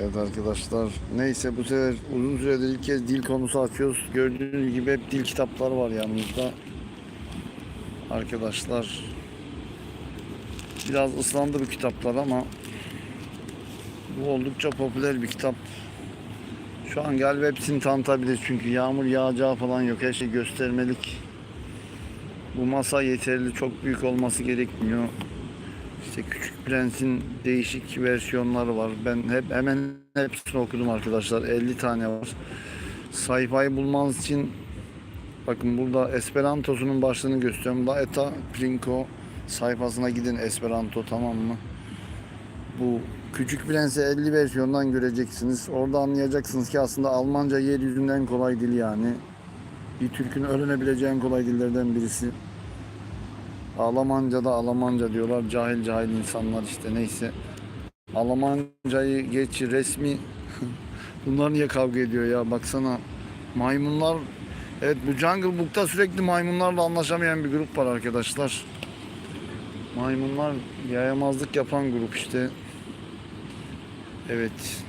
Evet arkadaşlar. Neyse bu sefer uzun süredir ilk kez dil konusu açıyoruz. Gördüğünüz gibi hep dil kitapları var yanımızda. Arkadaşlar. Biraz ıslandı bu kitaplar ama bu oldukça popüler bir kitap. Şu an galiba hepsini tanıtabiliriz çünkü yağmur yağacağı falan yok. Her şey göstermelik. Bu masa yeterli. Çok büyük olması gerekmiyor. İşte Küçük Prens'in değişik versiyonları var. Ben hep hemen hepsini okudum arkadaşlar. 50 tane var. Sayfayı bulmanız için bakın burada Esperanto'sunun başlığını gösteriyorum. La Eta Prinko sayfasına gidin Esperanto tamam mı? Bu Küçük Prens'i 50 versiyondan göreceksiniz. Orada anlayacaksınız ki aslında Almanca yeryüzünden kolay dil yani. Bir Türk'ün öğrenebileceğin kolay dillerden birisi. Almanca da Almanca diyorlar. Cahil cahil insanlar işte neyse. Almancayı geç resmi. Bunlar niye kavga ediyor ya baksana. Maymunlar Evet bu Jungle Book'ta sürekli maymunlarla anlaşamayan bir grup var arkadaşlar. Maymunlar yayamazlık yapan grup işte. Evet.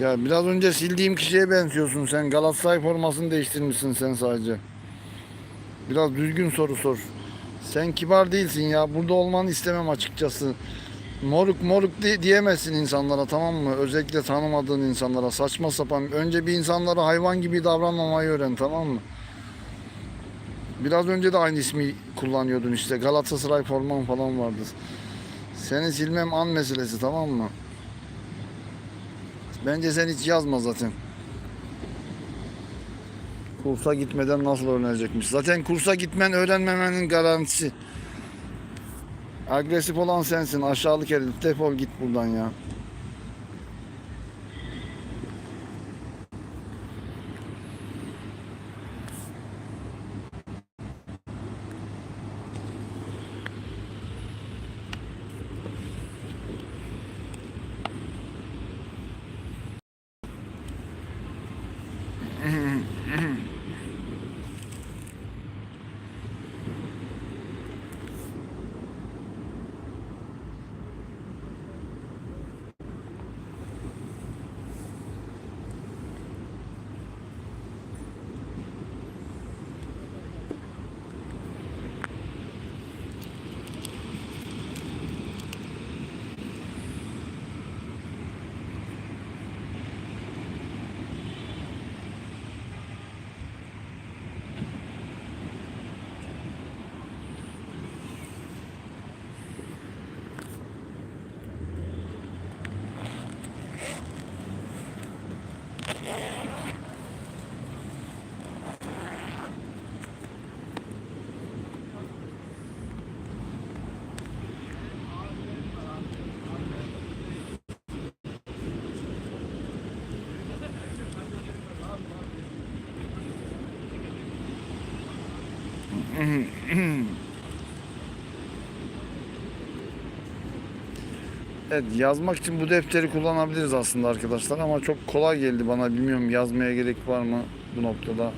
Ya biraz önce sildiğim kişiye benziyorsun sen. Galatasaray formasını değiştirmişsin sen sadece. Biraz düzgün soru sor. Sen kibar değilsin ya. Burada olmanı istemem açıkçası. Moruk moruk di- diyemezsin insanlara tamam mı? Özellikle tanımadığın insanlara saçma sapan. Önce bir insanlara hayvan gibi davranmamayı öğren tamam mı? Biraz önce de aynı ismi kullanıyordun işte. Galatasaray forman falan vardı. Seni silmem an meselesi tamam mı? Bence sen hiç yazma zaten. Kursa gitmeden nasıl öğrenecekmiş? Zaten kursa gitmen öğrenmemenin garantisi. Agresif olan sensin. Aşağılık herif. Defol git buradan ya. Evet yazmak için bu defteri kullanabiliriz aslında arkadaşlar ama çok kolay geldi bana bilmiyorum yazmaya gerek var mı bu noktada.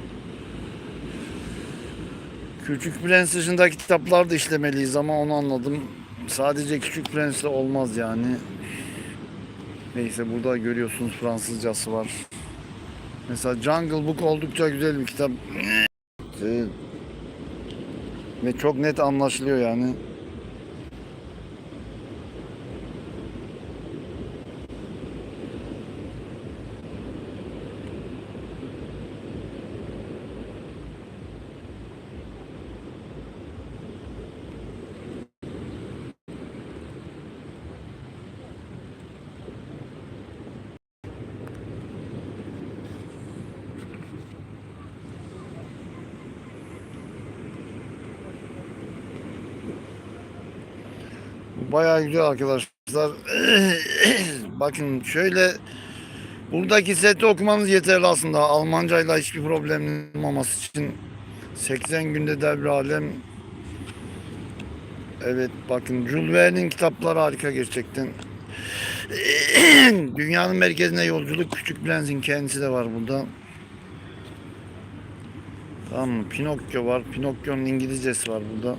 Küçük Prens dışındaki kitaplar da işlemeliyiz ama onu anladım. Sadece Küçük Prens'le olmaz yani. Neyse burada görüyorsunuz Fransızcası var. Mesela Jungle Book oldukça güzel bir kitap. Ve çok net anlaşılıyor yani. Bayağı güzel arkadaşlar. Bakın şöyle buradaki seti okumanız yeterli aslında. Almancayla hiçbir problemin olmaması için 80 günde devre alem. Evet bakın Jules Verne'in kitapları harika gerçekten. Dünyanın merkezine yolculuk Küçük Prens'in kendisi de var burada. Tamam mı? Pinokyo var. Pinokyo'nun İngilizcesi var burada.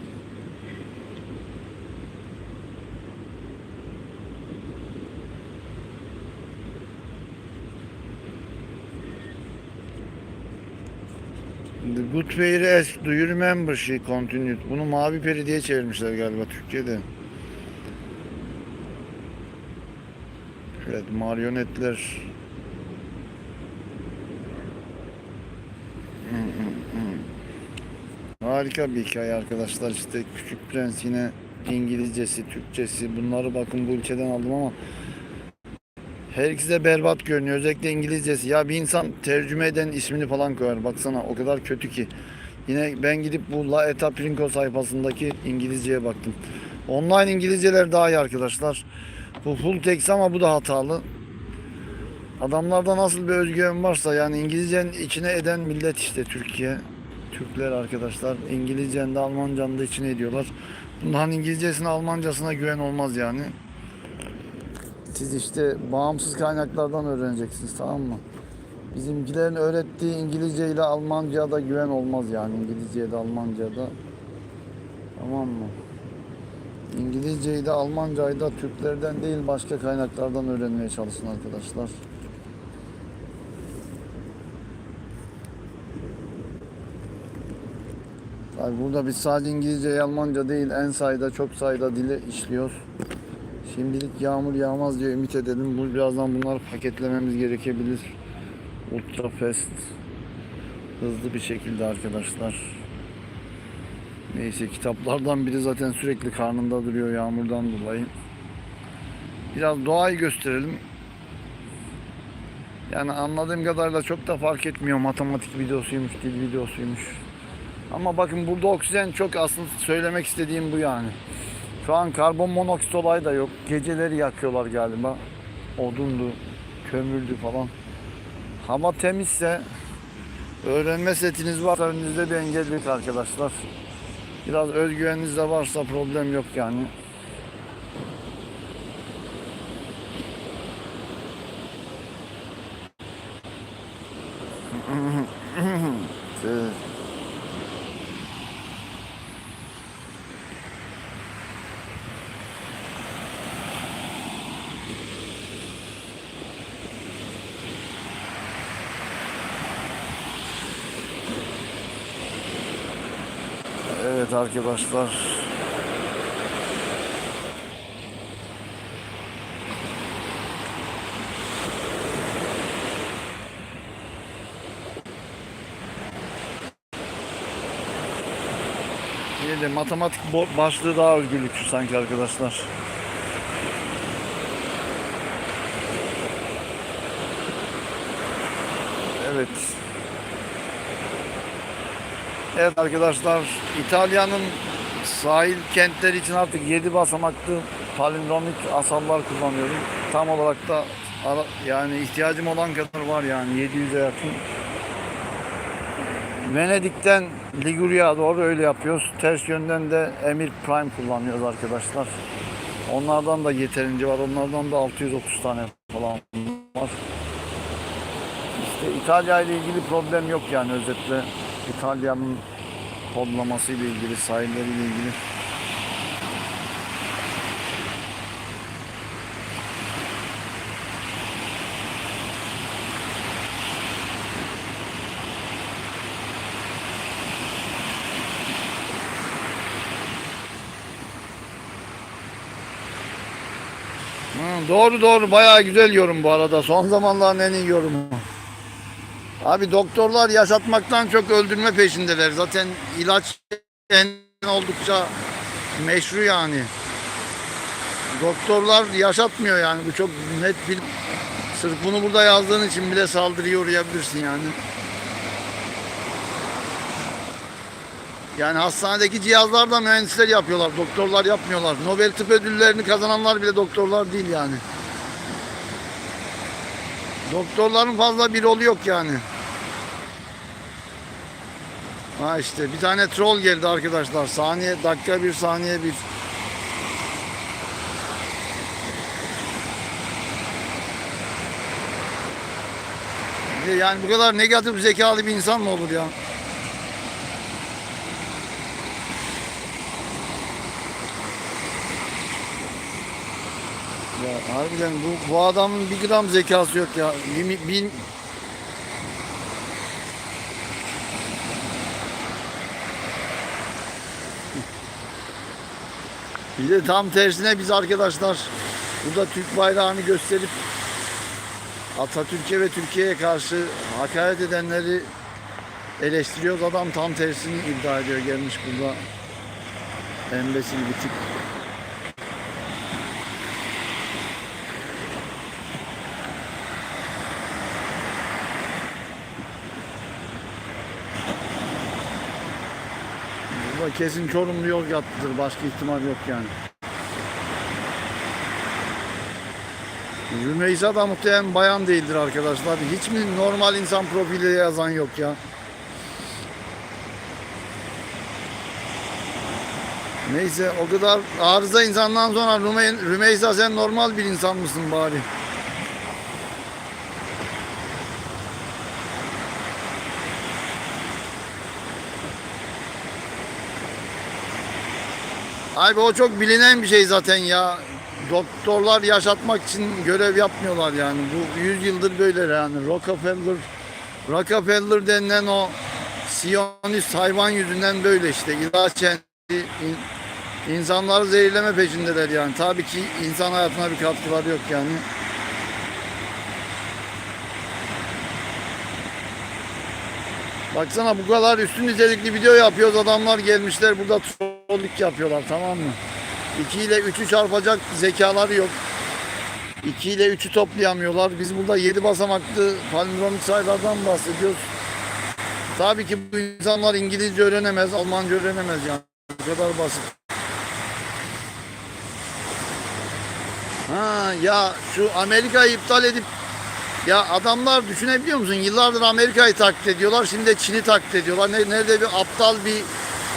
The Good Fairy asked, do you remember she continued. Bunu Mavi Peri diye çevirmişler galiba Türkçe'de. Evet marionetler. Harika bir hikaye arkadaşlar işte Küçük Prens yine İngilizcesi, Türkçesi bunları bakın bu ülkeden aldım ama her ikisi de berbat görünüyor. Özellikle İngilizcesi. Ya bir insan tercüme eden ismini falan koyar. Baksana o kadar kötü ki. Yine ben gidip bu La Eta Prinko sayfasındaki İngilizceye baktım. Online İngilizceler daha iyi arkadaşlar. Bu full text ama bu da hatalı. Adamlarda nasıl bir özgüven varsa yani İngilizcenin içine eden millet işte Türkiye. Türkler arkadaşlar. İngilizcenin de Almancanın da içine ediyorlar. Bunların İngilizcesine Almancasına güven olmaz yani. Siz işte bağımsız kaynaklardan öğreneceksiniz tamam mı? Bizimkilerin öğrettiği İngilizce ile Almanca'ya da güven olmaz yani İngilizce'ye de Almanca'ya da. Tamam mı? İngilizceyi de Almancayı da Türklerden değil başka kaynaklardan öğrenmeye çalışın arkadaşlar. Tabi burada biz sadece İngilizce, Almanca değil en sayıda çok sayıda dili işliyoruz. Şimdilik yağmur yağmaz diye ümit edelim. Bu birazdan bunları paketlememiz gerekebilir. Ultra Fest hızlı bir şekilde arkadaşlar. Neyse kitaplardan biri zaten sürekli karnında duruyor yağmurdan dolayı. Biraz doğayı gösterelim. Yani anladığım kadarıyla çok da fark etmiyor. Matematik videosuymuş, dil videosuymuş. Ama bakın burada oksijen çok aslında söylemek istediğim bu yani. Şu an karbon monoksit olayı da yok. Geceleri yakıyorlar galiba. Odundu, kömürdü falan. Hava temizse öğrenme setiniz varsa önünüzde bir engel yok arkadaşlar. Biraz özgüveniniz de varsa problem yok yani. Evet. Evet arkadaşlar. Yine matematik başlığı daha özgürlükçü sanki arkadaşlar. Evet. Evet arkadaşlar İtalya'nın sahil kentleri için artık 7 basamaklı palindromik asallar kullanıyorum. Tam olarak da yani ihtiyacım olan kadar var yani 700'e yakın. Venedik'ten Liguria'ya doğru öyle yapıyoruz. Ters yönden de Emir Prime kullanıyoruz arkadaşlar. Onlardan da yeterince var. Onlardan da 630 tane falan var. İtalya ile ilgili problem yok yani özetle. İtalya'nın kodlaması ile ilgili, sahilleri ile ilgili. Doğru doğru bayağı güzel yorum bu arada. Son zamanların en iyi yorumu. Abi doktorlar yaşatmaktan çok öldürme peşindeler. Zaten ilaç en oldukça meşru yani. Doktorlar yaşatmıyor yani. Bu çok net bir... Sırf bunu burada yazdığın için bile saldırıya uğrayabilirsin yani. Yani hastanedeki cihazlar da mühendisler yapıyorlar. Doktorlar yapmıyorlar. Nobel Tıp Ödülleri'ni kazananlar bile doktorlar değil yani. Doktorların fazla bir rolü yok yani. Ha işte bir tane troll geldi arkadaşlar. Saniye dakika bir saniye bir. Yani bu kadar negatif zekalı bir insan mı olur ya? Ya harbiden bu, bu adamın bir gram zekası yok ya. Bin, bin, Bir de tam tersine biz arkadaşlar burada Türk bayrağını gösterip Atatürk'e ve Türkiye'ye karşı hakaret edenleri eleştiriyoruz. Adam tam tersini iddia ediyor gelmiş burada. Embesil bir tip. Burada kesin Çorumlu Yozgatlıdır. Başka ihtimal yok yani. Rümeysa da muhtemelen bayan değildir arkadaşlar. Hiç mi normal insan profili yazan yok ya? Neyse o kadar arıza insandan sonra Rüme, Rümeysa sen normal bir insan mısın bari? Abi o çok bilinen bir şey zaten ya. Doktorlar yaşatmak için görev yapmıyorlar yani. Bu 100 yıldır böyle yani. Rockefeller Rockefeller denilen o Siyonist hayvan yüzünden böyle işte. İlaç kendi in- insanları zehirleme peşindeler yani. Tabii ki insan hayatına bir katkıları yok yani. Baksana bu kadar üstün nitelikli video yapıyoruz. Adamlar gelmişler burada trollük yapıyorlar tamam mı? 2 ile 3'ü çarpacak zekaları yok. 2 ile 3'ü toplayamıyorlar. Biz burada 7 basamaklı palindromik sayılardan bahsediyoruz. Tabii ki bu insanlar İngilizce öğrenemez, Almanca öğrenemez yani. Bu kadar basit. Ha ya şu Amerika'yı iptal edip ya adamlar düşünebiliyor musun? Yıllardır Amerika'yı taklit ediyorlar. Şimdi de Çin'i taklit ediyorlar. Ne- Nerede bir aptal bir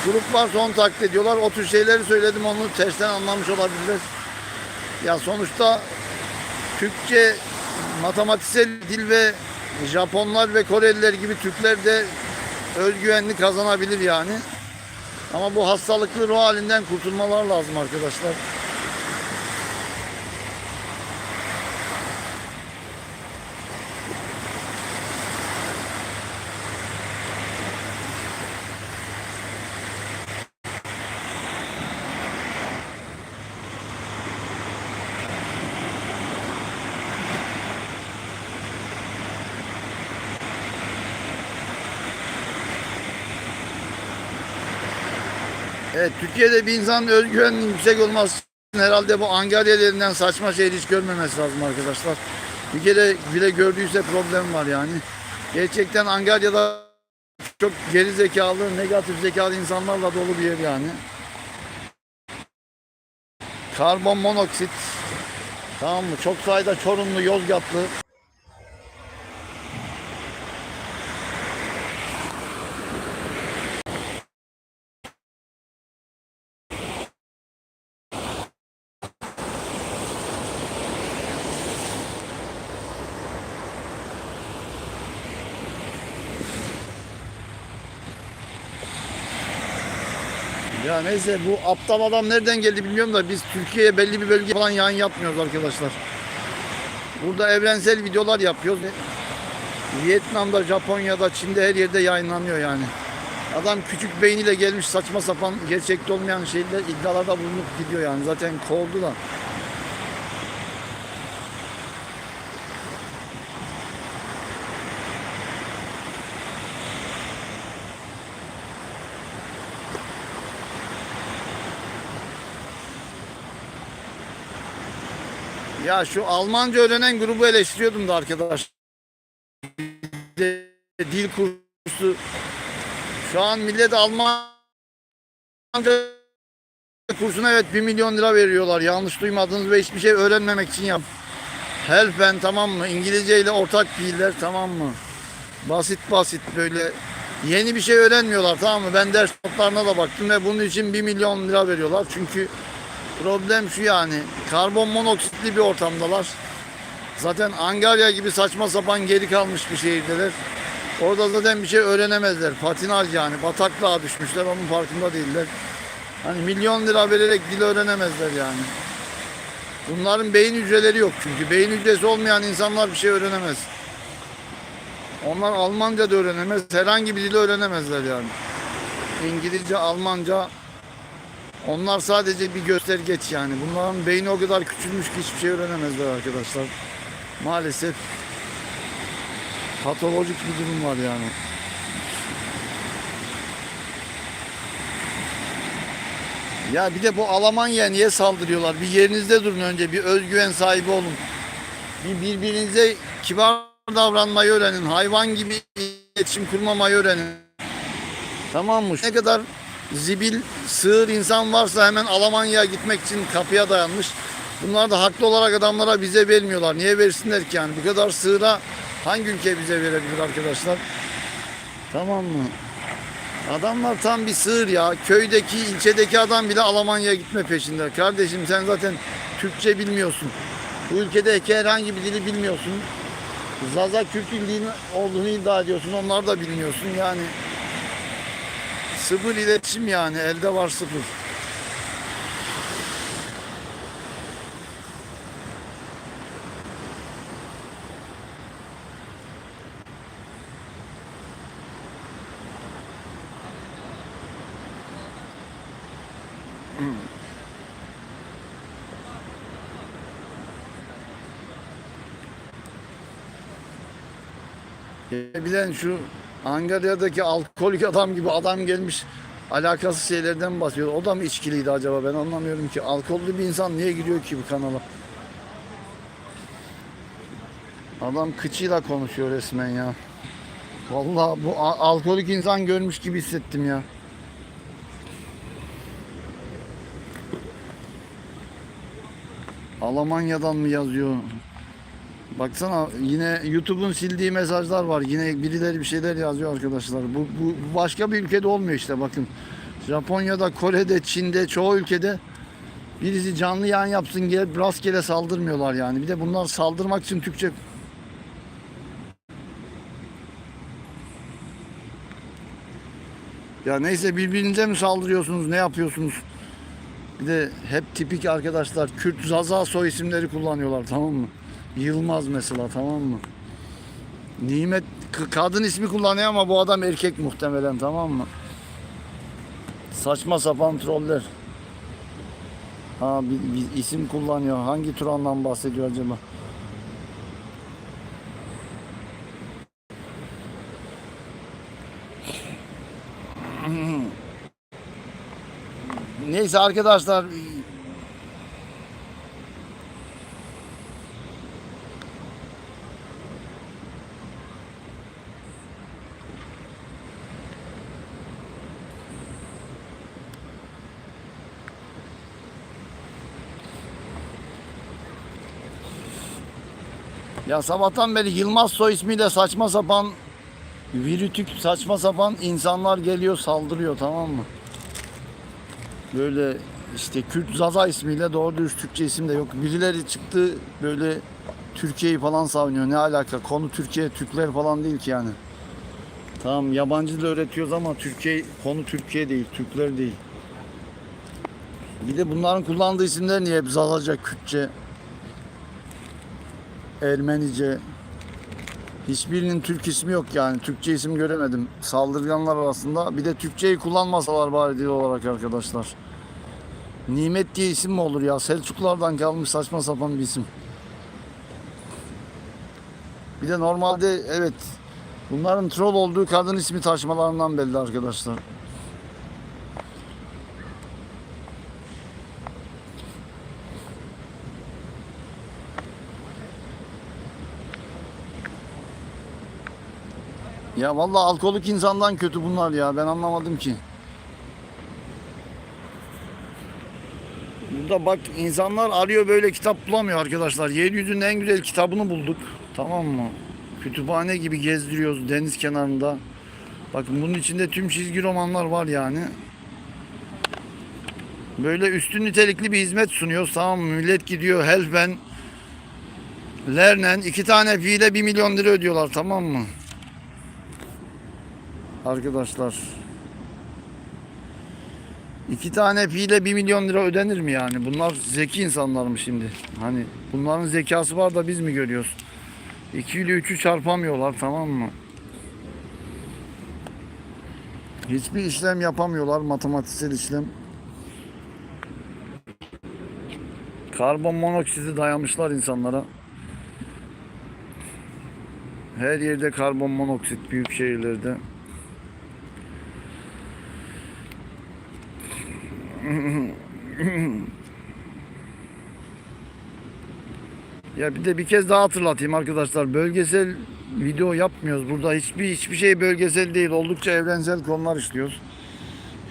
grup varsa onu taklit ediyorlar. O tür şeyleri söyledim onu tersten anlamış olabilirler. Ya sonuçta Türkçe matematiksel dil ve Japonlar ve Koreliler gibi Türkler de özgüvenli kazanabilir yani. Ama bu hastalıklı ruh halinden kurtulmalar lazım arkadaşlar. Evet, Türkiye'de bir insanın özgüveninin yüksek olması herhalde bu Angarya denilen saçma şeyi hiç görmemesi lazım arkadaşlar. Bir kere bile gördüyse problem var yani. Gerçekten Angarya'da çok geri zekalı, negatif zekalı insanlarla dolu bir yer yani. Karbon monoksit. Tamam mı? Çok sayıda Çorumlu, Yozgatlı. Neyse bu aptal adam nereden geldi bilmiyorum da biz Türkiye'ye belli bir bölge falan yayın yapmıyoruz arkadaşlar. Burada evrensel videolar yapıyoruz. Vietnam'da, Japonya'da, Çin'de her yerde yayınlanıyor yani. Adam küçük beyniyle gelmiş saçma sapan gerçekte olmayan şeyler iddialarda bulunup gidiyor yani. Zaten kovdu da. Ya şu Almanca öğrenen grubu eleştiriyordum da arkadaş. Dil kursu. Şu an millet Almanca kursuna evet 1 milyon lira veriyorlar. Yanlış duymadınız ve hiçbir şey öğrenmemek için yap. Helfen tamam mı? İngilizce ile ortak fiiller tamam mı? Basit basit böyle yeni bir şey öğrenmiyorlar tamam mı? Ben ders notlarına da baktım ve bunun için 1 milyon lira veriyorlar. Çünkü Problem şu yani karbon monoksitli bir ortamdalar. Zaten Angarya gibi saçma sapan geri kalmış bir şehirdeler. Orada zaten bir şey öğrenemezler. Patinaj yani bataklığa düşmüşler onun farkında değiller. Hani milyon lira vererek dil öğrenemezler yani. Bunların beyin hücreleri yok çünkü. Beyin hücresi olmayan insanlar bir şey öğrenemez. Onlar Almanca da öğrenemez. Herhangi bir dili öğrenemezler yani. İngilizce, Almanca Onlar sadece bir göstergeç yani. Bunların beyni o kadar küçülmüş ki hiçbir şey öğrenemezler arkadaşlar. Maalesef patolojik bir durum var yani. Ya bir de bu Almanya niye saldırıyorlar? Bir yerinizde durun önce. Bir özgüven sahibi olun. Bir birbirinize kibar davranmayı öğrenin. Hayvan gibi iletişim kurmamayı öğrenin. Tamam mı? Ne kadar zibil, sığır insan varsa hemen Almanya'ya gitmek için kapıya dayanmış. Bunlar da haklı olarak adamlara bize vermiyorlar. Niye versinler ki yani? Bu kadar sığıra hangi ülke bize verebilir arkadaşlar? Tamam mı? Adamlar tam bir sığır ya. Köydeki, ilçedeki adam bile Almanya'ya gitme peşinde. Kardeşim sen zaten Türkçe bilmiyorsun. Bu ülkedeki herhangi bir dili bilmiyorsun. Zaza Kürt'ün dili olduğunu iddia ediyorsun. Onlar da bilmiyorsun yani. Sıfır iletişim yani. Elde var sıfır. Bilen şu Angarya'daki alkolik adam gibi adam gelmiş alakasız şeylerden bahsediyor. O da mı içkiliydi acaba ben anlamıyorum ki. Alkollü bir insan niye giriyor ki bu kanala? Adam kıçıyla konuşuyor resmen ya. Vallahi bu alkolik insan görmüş gibi hissettim ya. Almanya'dan mı yazıyor? Baksana yine YouTube'un sildiği mesajlar var. Yine birileri bir şeyler yazıyor arkadaşlar. Bu, bu başka bir ülkede olmuyor işte bakın. Japonya'da, Kore'de, Çin'de, çoğu ülkede birisi canlı yayın yapsın gelip rastgele saldırmıyorlar yani. Bir de bunlar saldırmak için Türkçe Ya neyse birbirinize mi saldırıyorsunuz, ne yapıyorsunuz? Bir de hep tipik arkadaşlar Kürt Zaza soy isimleri kullanıyorlar tamam mı? Yılmaz mesela tamam mı? Nimet kadın ismi kullanıyor ama bu adam erkek muhtemelen tamam mı? Saçma sapan troller. Ha bir, bir isim kullanıyor. Hangi Turan'dan bahsediyor acaba? Neyse arkadaşlar Ya sabahtan beri Yılmaz soy ismiyle saçma sapan virütük saçma sapan insanlar geliyor saldırıyor tamam mı? Böyle işte Kürt Zaza ismiyle doğru dürüst Türkçe isim de yok. Birileri çıktı böyle Türkiye'yi falan savunuyor. Ne alaka? Konu Türkiye, Türkler falan değil ki yani. Tamam yabancı dil öğretiyoruz ama Türkiye konu Türkiye değil, Türkler değil. Bir de bunların kullandığı isimler niye hep Zazaca, Kürtçe, Ermenice. Hiçbirinin Türk ismi yok yani. Türkçe isim göremedim. Saldırganlar arasında. Bir de Türkçeyi kullanmasalar bari dil olarak arkadaşlar. Nimet diye isim mi olur ya? Selçuklardan kalmış saçma sapan bir isim. Bir de normalde evet bunların troll olduğu kadın ismi taşımalarından belli arkadaşlar. Ya vallahi alkolik insandan kötü bunlar ya. Ben anlamadım ki. Burada bak insanlar arıyor böyle kitap bulamıyor arkadaşlar. Yeryüzünün en güzel kitabını bulduk. Tamam mı? Kütüphane gibi gezdiriyoruz deniz kenarında. Bakın bunun içinde tüm çizgi romanlar var yani. Böyle üstün nitelikli bir hizmet sunuyoruz. Tamam mı? Millet gidiyor Helfen, Lernen iki tane fiile bir milyon lira ödüyorlar tamam mı? Arkadaşlar. İki tane fiile bir milyon lira ödenir mi yani? Bunlar zeki insanlar mı şimdi? Hani bunların zekası var da biz mi görüyoruz? 2 ile 3'ü çarpamıyorlar tamam mı? Hiçbir işlem yapamıyorlar matematiksel işlem. Karbon monoksidi dayamışlar insanlara. Her yerde karbon monoksit büyük şehirlerde. Ya bir de bir kez daha hatırlatayım arkadaşlar. Bölgesel video yapmıyoruz burada. Hiçbir hiçbir şey bölgesel değil. Oldukça evrensel konular işliyoruz.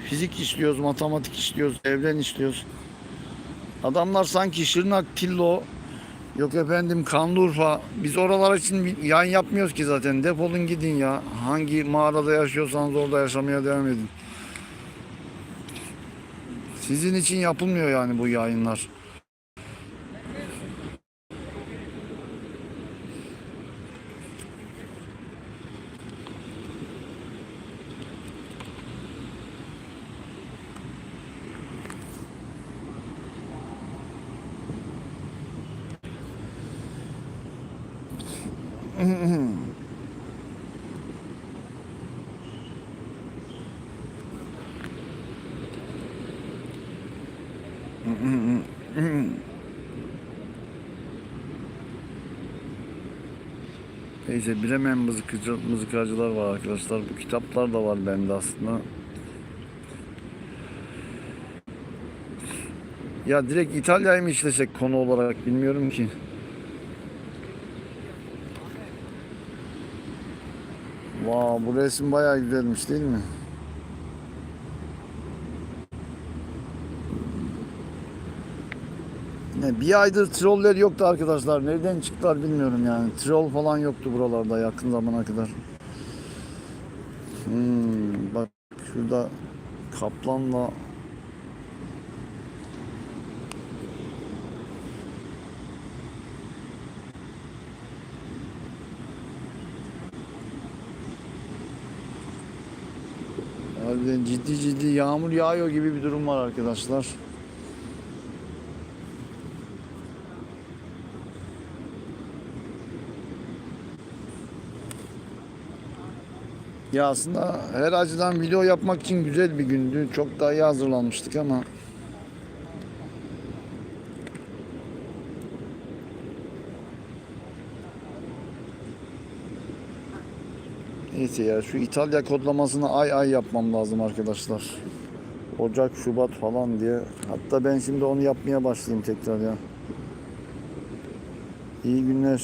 Fizik işliyoruz, matematik işliyoruz, evren işliyoruz. Adamlar sanki Şırnak, Tillo, yok efendim Kanlıurfa. Biz oralar için yayın yapmıyoruz ki zaten. Defolun gidin ya. Hangi mağarada yaşıyorsanız orada yaşamaya devam edin. Sizin için yapılmıyor yani bu yayınlar. Neyse Bremen mızıkacı, mızıkacılar var arkadaşlar. Bu kitaplar da var bende aslında. Ya direkt İtalya'yı mı işlesek konu olarak bilmiyorum ki. Vay bu resim bayağı güzelmiş değil mi? Bir aydır troller yoktu arkadaşlar. Nereden çıktılar bilmiyorum yani. Troll falan yoktu buralarda yakın zamana kadar. Hmm, bak şurada kaplanla Harbiden ciddi ciddi yağmur yağıyor gibi bir durum var arkadaşlar. Ya aslında her açıdan video yapmak için güzel bir gündü. Çok daha iyi hazırlanmıştık ama Neyse ya şu İtalya kodlamasını ay ay yapmam lazım arkadaşlar. Ocak, Şubat falan diye. Hatta ben şimdi onu yapmaya başlayayım tekrar ya. İyi günler.